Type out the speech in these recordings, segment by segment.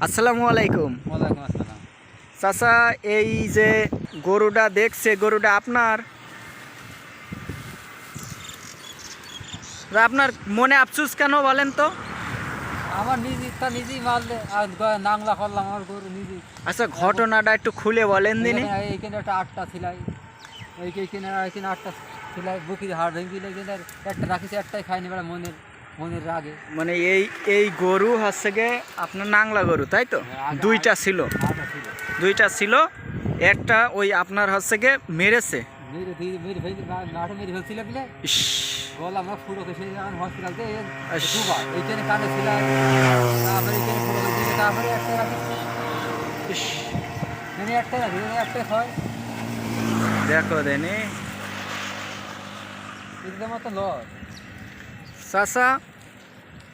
আসসালামু আলাইকুম। ওয়ালাইকুম আসসালাম। চাচা এই যে গরুটা দেখছে গরুটা আপনার? আপনার মনে আফসুস কেন বলেন তো? আমার নিজে তা নিজেই মারলে আর নাংলা করলাম আমার গরু নিজেই। আচ্ছা ঘটনাটা একটু খুলে বলেন দিনে। এইখানে- একটা আটটা ছিলাই। এইখানে এইখানে এইখানে আটটা ছিলাই বুকি হাড় ভেঙে দিলে একটা রাখিছে একটাই খাইনি বেড়া মনের। মনের রাগে। মানে এই এই গরু হচ্ছে গে আপনার নাংলা গরু তাই তো? দুইটা ছিল। দুইটা ছিল একটা ওই আপনার হচ্ছে গে মেরেছে হয় দেখো দেনি। লস। চাচা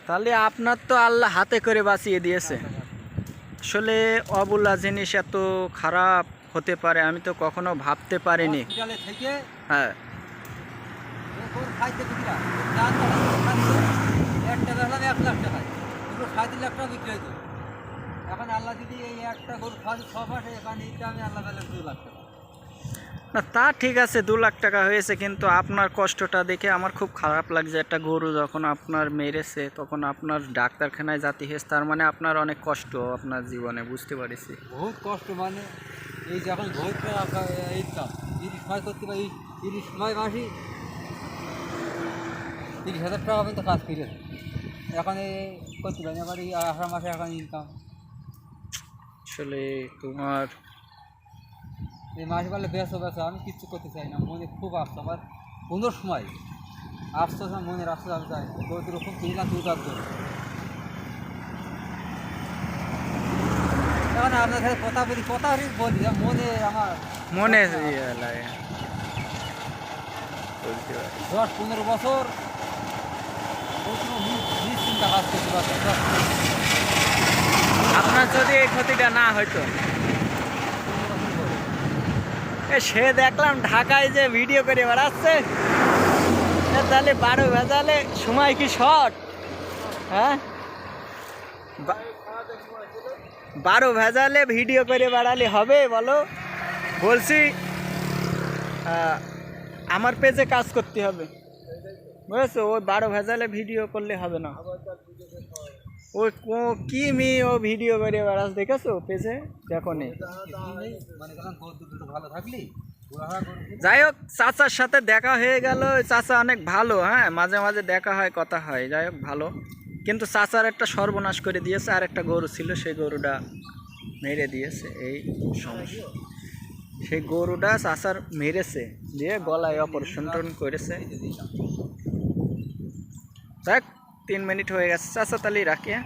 তাহলে আপনার তো আল্লাহ হাতে করে বাঁচিয়ে দিয়েছে। আসলে অবলা জিনিস এত খারাপ হতে পারে আমি তো কখনো ভাবতে পারিনি। হ্যাঁ। না তা ঠিক আছে দু লাখ টাকা হয়েছে কিন্তু আপনার কষ্টটা দেখে আমার খুব খারাপ লাগছে। একটা গরু যখন আপনার মেরেছে তখন আপনার ডাক্তারখানায় জাতি হয়েছে তার মানে আপনার অনেক কষ্ট আপনার জীবনে বুঝতে পারছি। বহুত কষ্ট মানে এই যখন তিরিশ মাস করতে পারি তিরিশ মাস মাসি তিরিশ হাজার টাকা পর্যন্ত কাজ করে। এখন এই করতে পারি এই আষাঢ় মাসে এখন ইনকাম আসলে তোমার এই মাস বলে বেসো বেসো আমি কিচ্ছু করতে চাই না। মনে খুব আসতো আমার কোনো সময় আসতো না মনের আসতো আমি চাই তোদের খুব কাজ করি এখন আপনার সাথে কথা বলি কথা বলি মনে আমার মনে ইয়ে লাগে। দশ পনেরো বছর নিশ্চিন্তা কাজ করতে পারতাম আপনার যদি এই ক্ষতিটা না হয়তো পনেরো বছর পরে। এ সে দেখলাম ঢাকায় যে ভিডিও করে বেড়াচ্ছে। তাহলে বারো ভেজালে সময় কি শর্ট? হ্যাঁ? বারো ভেজালে ভিডিও করে বেড়ালে হবে, বলো। বলছি আমার পেজে কাজ করতে হবে। বুঝেছ? ওই বারো ভেজালে ভিডিও করলে হবে না। ওই কো- মি ও ভিডিও করে বেড়াস দেখেছ পেজে? দেখো নেই, যাই হোক চাচার সাথে দেখা হয়ে গেল। চাচা অনেক ভালো হ্যাঁ? মাঝে মাঝে দেখা হয় কথা হয়। যাই হোক ভালো। কিন্তু চাচার একটা সর্বনাশ করে দিয়েছে আর একটা গরু ছিল সেই গরুটা মেরে দিয়েছে। এই সমস্যা। সেই গরুটা চাচার মেরেছে দিয়ে গলায় অপারেশন করেছে। দেখ তিন মিনিট হয়ে গেছে চাচা তাহলে রাখি হ্যাঁ?